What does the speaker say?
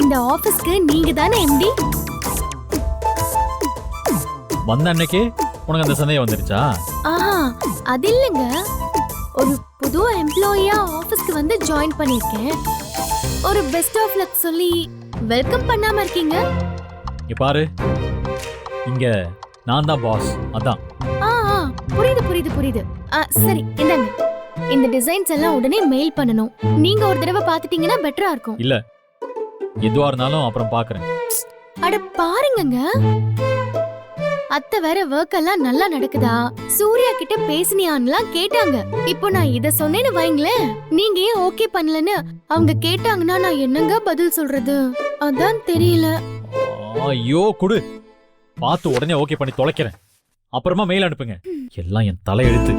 இந்த ஆபீஸ்க்கு நீங்க தானே எம்டி வந்த அன்னைக்கே உனக்கு அந்த சந்தேகம் வந்துருச்சா? ஆஹா அது இல்லைங்க. ஒரு புது எம்ப்ளாயியா ஆபீஸ்க்கு வந்து ஜாயின் பண்ணிருக்கேன். ஒரு பெஸ்ட் ஆஃப் லக் சொல்லி வெல்கம் பண்ணாம இருக்கீங்க. இங்க பாரு. இங்க நான் தான் பாஸ் அதான். ஆ ஆ, புரியுது புரியுது புரியுது. ஆ, சரி இந்தாங்க. இந்த டிசைன்ஸ் எல்லாம் உடனே மெயில் பண்ணணும். நீங்க ஒரு தடவை பாத்துட்டீங்கன்னா பெட்டரா இருக்கும். இல்ல எதுவா இருந்தாலும் அப்புறம் பாக்குறேன். அட பாருங்கங்க. அத்தை வேற ஒர்க் எல்லாம் நல்லா நடக்குதா? சூர்யா கிட்ட பேசினியான்லாம் கேட்டாங்க. இப்போ நான் இத சொன்னேன்னு வைங்களேன். நீங்க ஏன் ஓகே பண்ணலன்னு அவங்க கேட்டாங்கன்னா நான் என்னங்க பதில் சொல்றது? அதான் தெரியல. ஐயோ குடு. பார்த்து உடனே ஓகே பண்ணி தொலைக்கிறேன். அப்புறமா மெயில் அனுப்புங்க. எல்லாம் என் தலையெழுத்து.